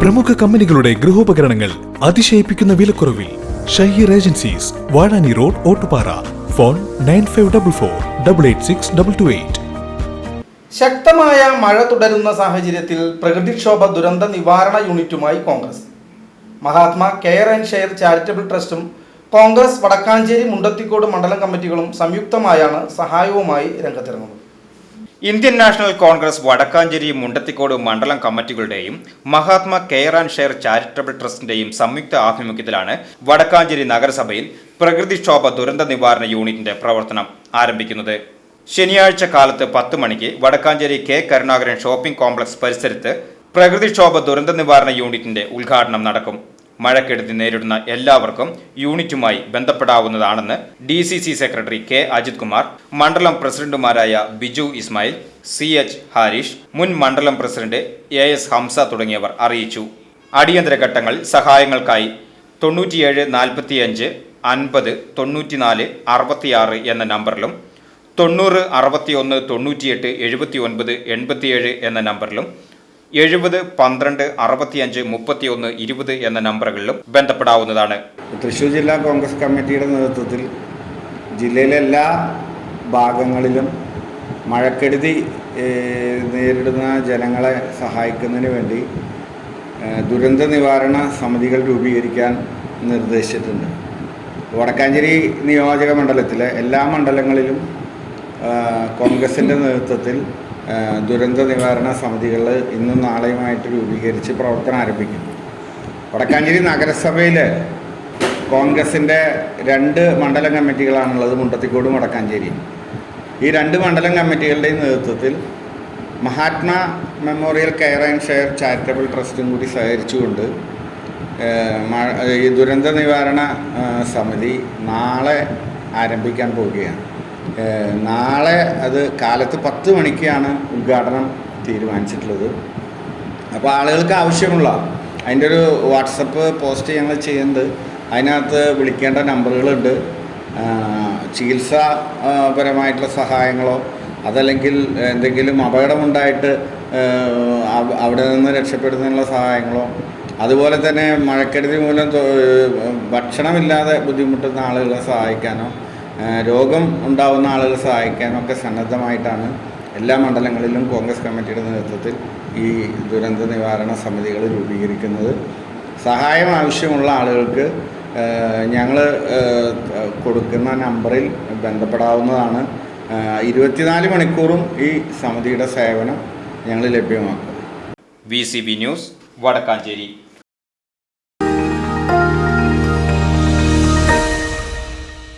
പ്രമുഖ കമ്പനികളുടെ ഗൃഹോപകരണങ്ങൾ അതിശയിപ്പിക്കുന്ന വിലക്കുറവിൽ Shaheer agencies Vazhani road Ottupara. Phone nine five double four double eight six double two eight. ശക്തമായ മഴ തുടരുന്ന സാഹചര്യത്തിൽ പ്രകൃതിക്ഷോഭ ദുരന്ത നിവാരണ യൂണിറ്റുമായി Congress. Mahatma care and share charitable ട്രസ്റ്റും Congress Vadakkanchery Mundathikode മണ്ഡലം കമ്മിറ്റികളും സംയുക്തമായാണ് സഹായവുമായി രംഗത്തിറങ്ങുന്നത്. ഇന്ത്യൻ നാഷണൽ കോൺഗ്രസ് വടക്കാഞ്ചേരി മുണ്ടത്തിക്കോട് മണ്ഡലം കമ്മിറ്റികളുടെയും Mahatma care and share charitable ട്രസ്റ്റിന്റെയും സംയുക്ത ആഭിമുഖ്യത്തിലാണ് വടക്കാഞ്ചേരി നഗരസഭയിൽ പ്രകൃതിക്ഷോഭ ദുരന്ത നിവാരണ യൂണിറ്റിന്റെ പ്രവർത്തനം ആരംഭിക്കുന്നത്. ശനിയാഴ്ച കാലത്ത് പത്ത് മണിക്ക് Vadakkanchery K Karunakaran shopping complex പരിസരത്ത് പ്രകൃതിക്ഷോഭ ദുരന്ത നിവാരണ യൂണിറ്റിന്റെ ഉദ്ഘാടനം നടക്കും. മഴക്കെടുതി നേരിടുന്ന എല്ലാവർക്കും യൂണിറ്റുമായി ബന്ധപ്പെടാവുന്നതാണെന്ന് D C C secretary K Ajith Kumar മണ്ഡലം പ്രസിഡന്റുമാരായ ബിജു ഇസ്മായിൽ സി എച്ച് ഹാരിഷ് മുൻ മണ്ഡലം പ്രസിഡന്റ് എ എസ് ഹംസ തുടങ്ങിയവർ അറിയിച്ചു. അടിയന്തര ഘട്ടങ്ങളിൽ സഹായങ്ങൾക്കായി തൊണ്ണൂറ്റിയേഴ് നാൽപ്പത്തിയഞ്ച് അൻപത് തൊണ്ണൂറ്റിനാല് അറുപത്തിയാറ് എന്ന നമ്പറിലും തൊണ്ണൂറ് അറുപത്തിയൊന്ന് തൊണ്ണൂറ്റിയെട്ട് എഴുപത്തി ഒൻപത് എൺപത്തിയേഴ് എന്ന നമ്പറിലും എഴുപത് പന്ത്രണ്ട് അറുപത്തിയഞ്ച് മുപ്പത്തിയൊന്ന് ഇരുപത് എന്ന നമ്പറുകളിലും ബന്ധപ്പെടാവുന്നതാണ്. തൃശൂർ ജില്ലാ കോൺഗ്രസ് കമ്മിറ്റിയുടെ നേതൃത്വത്തിൽ ജില്ലയിലെ എല്ലാ ഭാഗങ്ങളിലും മഴക്കെടുതി നേരിടുന്ന ജനങ്ങളെ സഹായിക്കുന്നതിന് വേണ്ടി ദുരന്ത നിവാരണ സമിതികൾ രൂപീകരിക്കാൻ നിർദ്ദേശിച്ചിട്ടുണ്ട്. വടക്കാഞ്ചേരി നിയോജക മണ്ഡലത്തിലെ എല്ലാ മണ്ഡലങ്ങളിലും കോൺഗ്രസിന്റെ നേതൃത്വത്തിൽ ദുരന്ത നിവാരണ സമിതികൾ ഇന്നും നാളെയുമായിട്ട് രൂപീകരിച്ച് പ്രവർത്തനം ആരംഭിക്കും വടക്കാഞ്ചേരി നഗരസഭയിൽ കോൺഗ്രസിന്റെ രണ്ട് മണ്ഡലം കമ്മിറ്റികളാണുള്ളത് മുണ്ടത്തിക്കോടും വടക്കാഞ്ചേരിയും ഈ രണ്ട് മണ്ഡലം കമ്മിറ്റികളുടെയും നേതൃത്വത്തിൽ Mahatma memorial care and share charitable ട്രസ്റ്റും കൂടി സഹകരിച്ചുകൊണ്ട് ഈ ദുരന്ത നിവാരണ സമിതി നാളെ ആരംഭിക്കാൻ പോവുകയാണ്. നാളെ അത് കാലത്ത് പത്ത് മണിക്കാണ് ഉദ്ഘാടനം തീരുമാനിച്ചിട്ടുള്ളത്. അപ്പോൾ ആളുകൾക്ക് ആവശ്യമുള്ള അതിന്റെ ഒരു വാട്സപ്പ് പോസ്റ്റ് ഞങ്ങൾ ചെയ്യുന്നുണ്ട്. അതിനകത്ത് വിളിക്കേണ്ട നമ്പറുകളുണ്ട്. ചികിത്സാപരമായിട്ടുള്ള ചികിത്സാ സഹായങ്ങളോ അതല്ലെങ്കിൽ എന്തെങ്കിലും അപകടമുണ്ടായിട്ട് അവിടെ നിന്ന് രക്ഷപ്പെടുന്നതിനുള്ള സഹായങ്ങളോ അതുപോലെ തന്നെ മഴക്കെടുതി മൂലം ഭക്ഷണമില്ലാതെ ബുദ്ധിമുട്ടുന്ന ആളുകളെ സഹായിക്കാനോ രോഗം ഉണ്ടാവുന്ന ആളുകളെ സഹായിക്കാനൊക്കെ സന്നദ്ധമായിട്ടാണ് എല്ലാ മണ്ഡലങ്ങളിലും കോൺഗ്രസ് കമ്മിറ്റിയുടെ നേതൃത്വത്തിൽ ഈ ദുരന്ത നിവാരണ സമിതികൾ രൂപീകരിക്കുന്നത്. സഹായം ആവശ്യമുള്ള ആളുകൾക്ക് ഞങ്ങൾ കൊടുക്കുന്ന നമ്പറിൽ ബന്ധപ്പെടാവുന്നതാണ്. ഇരുപത്തിനാല് മണിക്കൂറും ഈ സമിതിയുടെ സേവനം ഞങ്ങൾ ലഭ്യമാക്കും. V news Vadakkanchery.